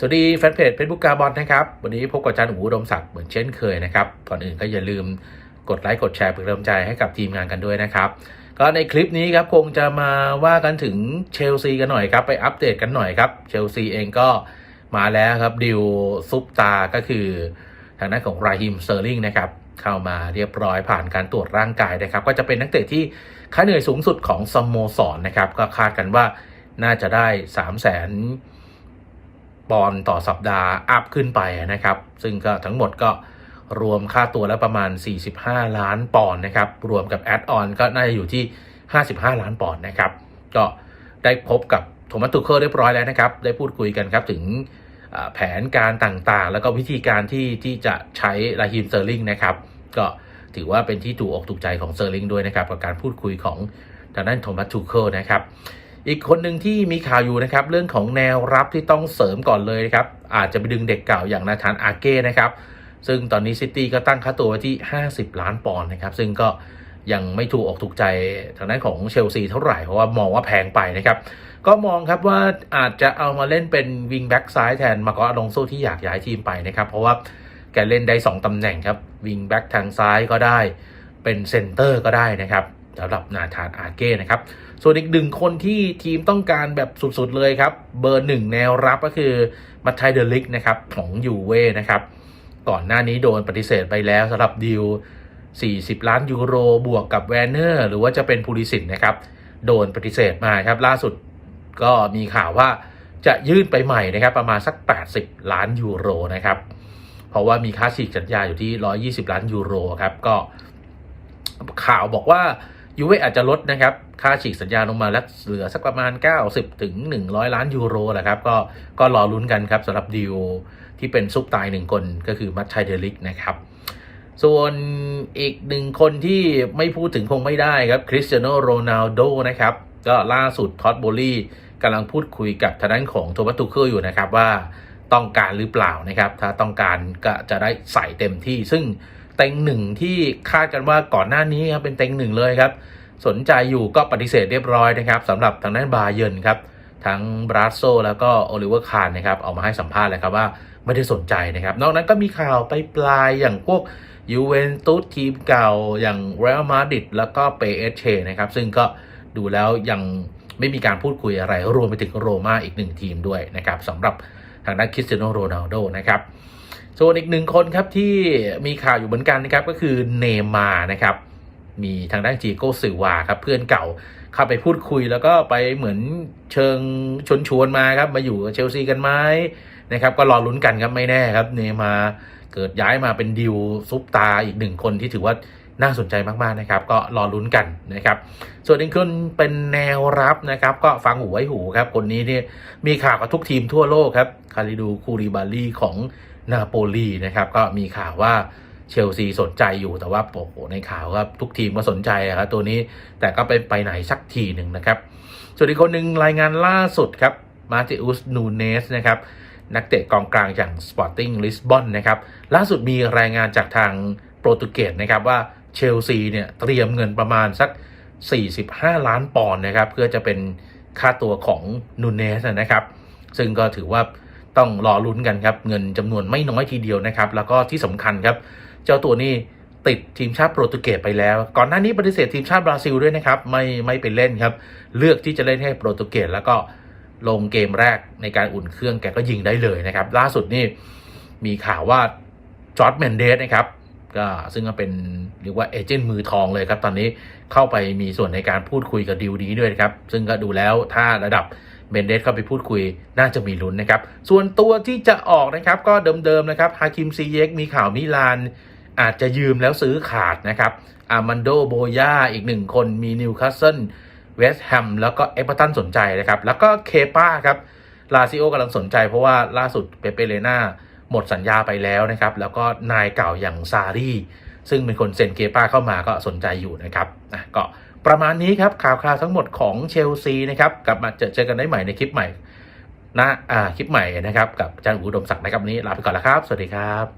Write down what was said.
สวัสดีแฟนเพจเฟซบุ๊กกาบอลนะครับ วันนี้พบกับอาจารย์อู๋ดมศักดิ์เหมือนเช่นเคยนะครับ ก่อนอื่นก็อย่าลืมกดไลค์กดแชร์เป็นกำลังใจให้กับทีมงานกันด้วยนะครับ ก็ในคลิปนี้ครับคงจะมาว่ากันถึงเชลซีกันหน่อยครับ ไปอัปเดตกันหน่อยครับ เชลซีเองก็มาแล้วครับดิวซุปตาก็คือ ทางด้านของราฮิมเซอร์ลิงนะครับเข้ามาเรียบร้อยผ่านการตรวจร่างกายนะครับ ก็จะเป็นนักเตะที่ค่าเหนื่อยสูงสุดของสโมสรนะครับ ก็คาดกันว่าน่าจะได้ 3 0 0 0 0 0 ปอนต่อสัปดาห์อัพขึ้นไปนะครับ ซึ่งก็ทั้งหมดก็รวมค่าตัวแล้วประมาณ 45 ล้านปอนด์นะครับ รวมกับแอดออนก็น่าจะอยู่ที่ 55 ล้านปอนด์นะครับ ก็ได้พบกับโทมัสตูเคิลเรียบร้อยแล้วนะครับ ได้พูดคุยกันครับถึงแผนการต่างๆ แล้วก็วิธีการที่ที่จะใช้ลาฮิมเซอร์ลิงนะครับ ก็ถือว่าเป็นที่ถูกอกถูกใจของเซอร์ลิงด้วยนะครับกับการพูดคุยของทางด้านโทมัสตูเคิลนะครับ อีกคนหนึ่งที่มีข่าวอยู่นะครับ เรื่องของแนวรับที่ต้องเสริมก่อนเลยนะครับ อาจจะไปดึงเด็กเก่าอย่างนาธานอาเก้นะครับ ซึ่งตอนนี้ซิตี้ก็ตั้งค่าตัวไว้ที่ 50 ล้านปอนด์นะครับ ซึ่งก็ยังไม่ถูกออกถูกใจทางด้านของเชลซีเท่าไหร่ เพราะว่ามองว่าแพงไปนะครับ ก็มองครับว่าอาจจะเอามาเล่นเป็นวิงแบ็กซ้ายแทนมาโกอลองโซที่อยากย้ายทีมไปนะครับ เพราะว่าแกเล่นได้ 2ตำแหน่งครับวิงแบ็กทางซ้ายก็ได้เป็นเซนเตอร์ก็ได้นะครับ สำหรับนาธานอาเก้นะครับ ส่วนอีกหนึ่งคนที่ทีมต้องการแบบสุดๆเลยครับ เบอร์หนึ่งแนวรับก็คือมัตไทเดลิกนะครับของยูเว่นะครับ ก่อนหน้านี้โดนปฏิเสธไปแล้วสำหรับดีล40 ล้านยูโรบวกกับแวนเนอร์หรือว่าจะเป็นพูลิสินนะครับ โดนปฏิเสธมาครับล่าสุดก็มีข่าวว่าจะยื่นไปใหม่นะครับ ประมาณสัก 80 ล้านยูโรนะครับ เพราะว่ามีค่าฉีกสัญญาอยู่ที่ 120 ล้านยูโรครับก็ข่าวบอกว่า ยูเว่อาจจะลดนะครับ ค่าฉีกสัญญาลงมาแล้วเหลือสักประมาณ 90 ถึง 100 ล้านยูโรแหละครับก็ก็รอลุ้นกันครับสำหรับดีลที่เป็นซุปตายหนึ่งคนก็คือมัตชัยเดลิกนะครับ ส่วนอีกหนึ่งคนที่ไม่พูดถึงคงไม่ได้ครับคริสเตียโนโรนัลโดนะครับ ก็ล่าสุดท็อตโบลี่กำลังพูดคุยกับทางด้านของโทมัสตูเคิลอยู่นะครับว่าต้องการหรือเปล่านะครับ ถ้าต้องการก็จะได้ใส่เต็มที่ซึ่ง เต็งหนึ่งที่คาดกันว่าก่อนหน้านี้ครับเป็นเต็งหนึ่งเลยครับ สนใจอยู่ก็ปฏิเสธเรียบร้อยนะครับสำหรับทางด้านบาเยินครับทั้งบราโซแล้วก็โอลิเวอร์คานนะครับออกมาให้สัมภาษณ์เลยครับว่าไม่ได้สนใจนะครับ นอกนั้นก็มีข่าวไปปลายอย่างพวกยูเวนตุสทีมเก่าอย่างเรอัลมาดริดแล้วก็เปเอเชนะครับ ซึ่งก็ดูแล้วยังไม่มีการพูดคุยอะไร รวมไปถึงโรม่าอีกหนึ่งทีมด้วยนะครับสำหรับทางด้านคริสเตียโนโรนัลโดนะครับ ส่วนอีกหนึ่งคนครับที่มีข่าวอยู่เหมือนกันนะครับก็คือเนมานะครับมีทางด้านจีโก้ซิลวาครับเพื่อนเก่าเข้าไปพูดคุยแล้วก็ไปเหมือนเชิงชวนชวนมาครับมาอยู่กับเชลซีกันไหมนะครับก็รอลุ้นกันครับไม่แน่ครับเนมาเกิดย้ายมาเป็นดิวซุปตาอีกหนึ่งคนที่ถือว่าน่าสนใจมากๆนะครับ ก็รอลุ้นกันนะครับ ส่วนอีกคนเป็นแนวรับนะครับ ก็ฟังหูไว้หูครับ คนนี้เนี่ยมีข่าวกับทุกทีมทั่วโลกครับคาริดูคูริบาลีของ นาโปลีนะครับก็มีข่าวว่าเชลซีสนใจอยู่แต่ว่าโอ้โหในข่าวครับทุกทีมก็สนใจครับตัวนี้แต่ก็ไปไปไหนสักทีหนึ่งนะครับ ส่วนอีกคนหนึ่งรายงานล่าสุดครับมาติอุสนูเนสนะครับนักเตะกองกลางอย่าง Sporting Lisbon นะครับล่าสุดมีรายงานจากทางโปรตุเกสนะครับว่าเชลซีเนี่ยเตรียมเงินประมาณสัก 45 ล้านปอนด์นะครับเพื่อจะเป็นค่าตัวของนูเนสนะครับ ซึ่งก็ถือว่า ต้องรอลุ้นกันครับ เงินจำนวนไม่น้อยทีเดียวนะครับ แล้วก็ที่สำคัญครับ เจ้าตัวนี้ติดทีมชาติโปรตุเกสไปแล้ว ก่อนหน้านี้ปฏิเสธทีมชาติบราซิลด้วยนะครับ ไม่ไม่ไปเล่นครับ เลือกที่จะเล่นให้โปรตุเกสแล้วก็ลงเกมแรกในการอุ่นเครื่องแกก็ยิงได้เลยนะครับ ล่าสุดนี่มีข่าวว่าจอร์ดเมนเดสนะครับก็ซึ่งก็เป็นเรียกว่าเอเจนต์มือทองเลยครับ ตอนนี้เข้าไปมีส่วนในการพูดคุยกับดิวนี้ด้วยครับ ซึ่งก็ดูแล้วถ้าระดับ เบนเดสเข้าไปพูดคุยน่าจะมีลุ้นนะครับ ส่วนตัวที่จะออกนะครับก็เดิมๆนะครับฮาคิมซีเยกมีข่าวมิลาน อาจจะยืมแล้วซื้อขาดนะครับอามันโดโบยาอีกหนึ่งคนมีนิวคาสเซิลเวสต์แฮมแล้วก็เอเ e อร์ตันสนใจนะครับ แล้วก็เคป้าครับลาซิโอกำลังสนใจเพราะว่าล่าสุดเปเปเลนาหมดสัญญาไปแล้วนะครับ แล้วก็นายเก่าอย่างซารีซึ่งเป็นคนเซ็นเคป้าเข้ามาก็สนใจอยู่นะครับนะก็ ประมาณนี้ครับข่าวคราวทั้งหมดของเชลซีนะครับกลับมาเจอเจอกันได้ใหม่ในคลิปใหม่นะอ่าคลิปใหม่นะครับ กับอาจารย์อุดมศักดิ์นะครับนี้ลาไปก่อนแล้วครับ สวัสดีครับ